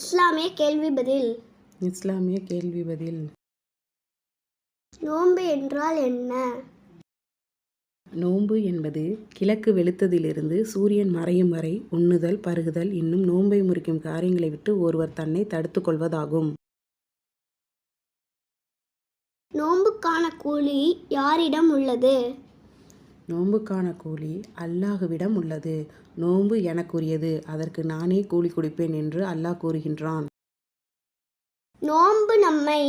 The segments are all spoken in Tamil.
இஸ்லாமிய கேள்வி பதில். இஸ்லாமிய கேள்வி பதில். நோன்பு என்றால் என்ன? நோன்பு என்பது கிழக்கு வெளுத்ததிலிருந்து சூரியன் மறையும் வரை உண்ணுதல் பருகுதல் இன்னும் நோன்பை முறிக்கும் காரியங்களை விட்டு ஒருவர் தன்னை தடுத்துக் கொள்வதாகும். நோன்புக்கான கூலி யாரிடம் உள்ளது? நோன்புக்கான கூலி அல்லாஹுவிடம் உள்ளது. நோன்பு எனக்குரியது. அதற்கு நானே கூலி கொடுப்பேன் என்று அல்லாஹ் கூறுகின்றான். நோன்பு நம்மை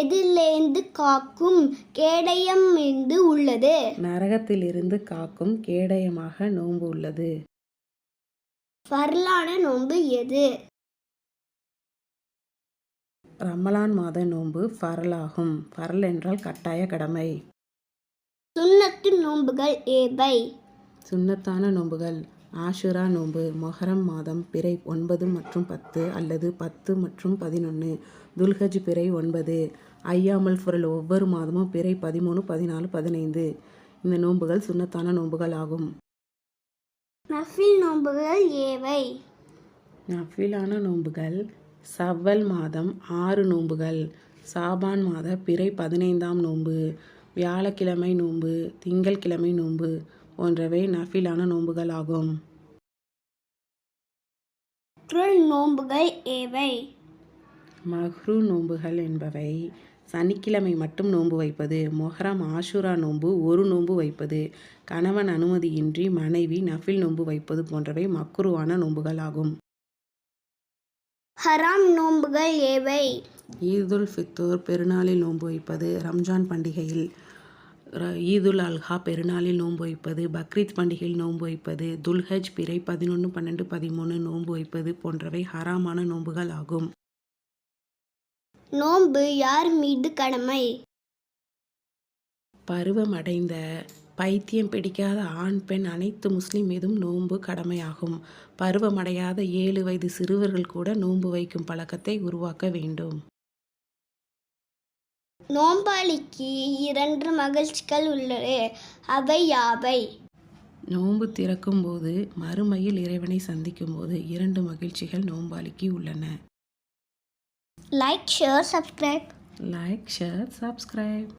எதிலேந்து காக்கும் கேடயம் என்று உள்ளது. நரகத்திலிருந்து காக்கும் கேடயமாக நோன்பு உள்ளது. ஃபர்லான நோன்பு எது? ரமலான் மாத நோன்பு ஃபரலாகும் ஃபரல் என்றால் கட்டாய கடமை. சுன்னத்து நோன்புகள் ஏவை? சுன்னத்தான நோன்புகள். ஆஷுரா நோன்பு மொஹரம் மாதம் பிறை ஒன்பது மற்றும் பத்து அல்லது பத்து மற்றும் பதினொன்று துல்ஹஜ் பிறை ஒன்பது. ஐயாமல் ஃபுரல் ஒவ்வொரு மாதமும் பிறை பதிமூணு பதினாலு பதினைந்து. இந்த நோன்புகள் சுன்னத்தான நோன்புகள் ஆகும். நஃபில் நோன்புகள் ஏவை? நஃபிலான நோன்புகள் சவ்வல் மாதம் ஆறு நோன்புகள். சாபான் மாத பிறை பதினைந்தாம் நோன்பு. வியாழக்கிழமை நோன்பு திங்கள்கிழமை நோன்பு போன்றவை நஃபிலான நோன்புகள் ஆகும். குரல் நோன்புகள் ஏவை? மஹ்ரு நோன்புகள் என்பவை சனிக்கிழமை மட்டும் நோன்பு வைப்பது மொஹரம் ஆஷுரா நோன்பு ஒரு நோன்பு வைப்பது கணவன் அனுமதியின்றி மனைவி நஃபில் நோன்பு வைப்பது போன்றவை மக்குருவான நோன்புகள் ஆகும். ஹராம் நோன்புகள் ஏவை? ஈதுல் ஃபித்தோர் பெருநாளில் நோன்பு வைப்பது ரம்ஜான் பண்டிகையில். ஈதுல் அல்ஹா பெருநாளில் நோன்பு வைப்பது பக்ரீத் பண்டிகையில் நோன்பு வைப்பது துல்ஹஜ் பிறை பதினொன்று பன்னெண்டு பதிமூணு நோன்பு வைப்பது போன்றவை ஹராமான நோன்புகள் ஆகும். நோன்பு யார் மீது கடமை? பருவமடைந்த பைத்தியம் பிடிக்காத ஆண் பெண் அனைத்து முஸ்லிம் மீதும் நோன்பு கடமையாகும். பருவமடையாத ஏழு வயது சிறுவர்கள் கூட நோன்பு வைக்கும் பழக்கத்தை உருவாக்க வேண்டும். நோம்பாளிக்கு இரண்டு மகிழ்ச்சிகள் உள்ளது. அவை யாவை? நோன்பு திறக்கும் போது மறுமையில் இறைவனை சந்திக்கும் போது இரண்டு மகிழ்ச்சிகள் நோன்பாளிக்கு உள்ளன. Like share subscribe like share subscribe